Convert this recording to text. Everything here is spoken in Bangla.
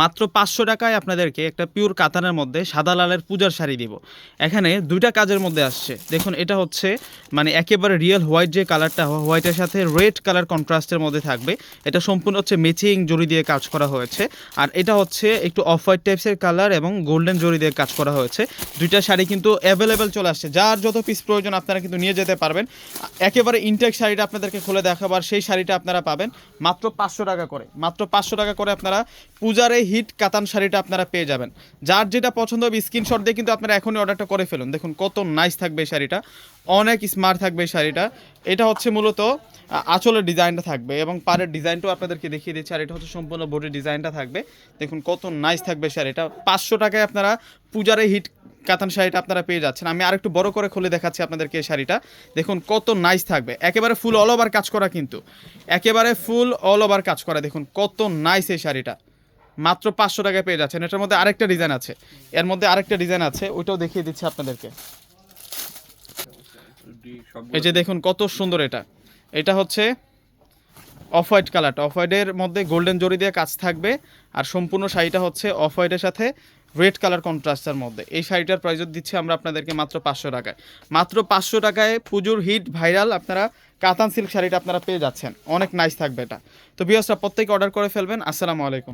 মাত্র পাঁচশো টাকায় আপনাদেরকে একটা পিওর কাতানের মধ্যে সাদা লালের পূজার শাড়ি দিব। এখানে দুইটা কাজের মধ্যে আসছে। দেখুন, এটা হচ্ছে মানে একেবারে রিয়েল হোয়াইট যে কালারটা হোয়াইটের সাথে রেড কালার কন্ট্রাস্টের মধ্যে থাকবে। এটা সম্পূর্ণ হচ্ছে মেচিং জড়ি দিয়ে কাজ করা হয়েছে। আর এটা হচ্ছে একটু অফ হোয়াইট টাইপসের কালার এবং গোল্ডেন জড়ি দিয়ে কাজ করা হয়েছে। দুইটা শাড়ি কিন্তু অ্যাভেলেবেল চলে আসছে। যার যত পিস প্রয়োজন আপনারা কিন্তু নিয়ে যেতে পারবেন। একেবারে ইনটেক শাড়িটা আপনাদেরকে খুলে দেখাবার, সেই শাড়িটা আপনারা পাবেন। মাত্র পাঁচশো টাকা করে। মাত্র পাঁচশো টাকা করে আপনারা পূজার এই হিট কাতান শাড়িটা আপনারা পেয়ে যাবেন। যার যেটা পছন্দ হবে স্ক্রিনশট দিয়ে কিন্তু আপনারা এখনই অর্ডারটা করে ফেলুন। দেখুন, কত নাইস থাকবে এই শাড়িটা। অনেক স্মার্ট থাকবে এই শাড়িটা। এটা হচ্ছে মূলত আঁচলের ডিজাইনটা থাকবে এবং পাড়ের ডিজাইনটাও আপনাদেরকে দেখিয়ে দিচ্ছি। আর এটা হচ্ছে সম্পূর্ণ বডির ডিজাইনটা থাকবে। দেখুন, কত নাইস থাকবে শাড়িটা। পাঁচশো টাকায় আপনারা পূজার এই হিট কাতান শাড়িটা আপনারা পেয়ে যাচ্ছেন। আমি আরেকটু বড় করে খুলে দেখাচ্ছি আপনাদেরকে এই শাড়িটা। দেখুন, কত নাইস থাকবে। একেবারে ফুল অল ওভার কাজ করা কিন্তু। একেবারে ফুল অল ওভার কাজ করা। দেখুন, কত নাইস এই শাড়িটা। মাত্র পাঁচশো টাকায় পেয়ে যাচ্ছেন। এটার মধ্যে আরেকটা ডিজাইন আছে। এর মধ্যে আরেকটা ডিজাইন আছে, ওইটাও দেখিয়ে দিচ্ছি আপনাদেরকে। এই যে দেখুন কত সুন্দর এটা। এটা হচ্ছে অফ হোয়াইট কালারটা। অফ হোয়াইটের মধ্যে গোল্ডেন জরি দিয়ে কাজ থাকবে, আর সম্পূর্ণ শাড়িটা হচ্ছে অফ হোয়াইটের সাথে রেড কালার কন্ট্রাস্টের মধ্যে। এই শাড়িটার প্রাইস দিচ্ছি আমরা আপনাদেরকে মাত্র পাঁচশো টাকায়। মাত্র পাঁচশো টাকায় পুজোর হিট ভাইরাল আপনারা কাতান সিল্ক শাড়িটা আপনারা পেয়ে যাচ্ছেন। অনেক নাইস থাকবে এটা। তো বিয়সরা প্রত্যেকে অর্ডার করে ফেলবেন। আসসালামু আলাইকুম।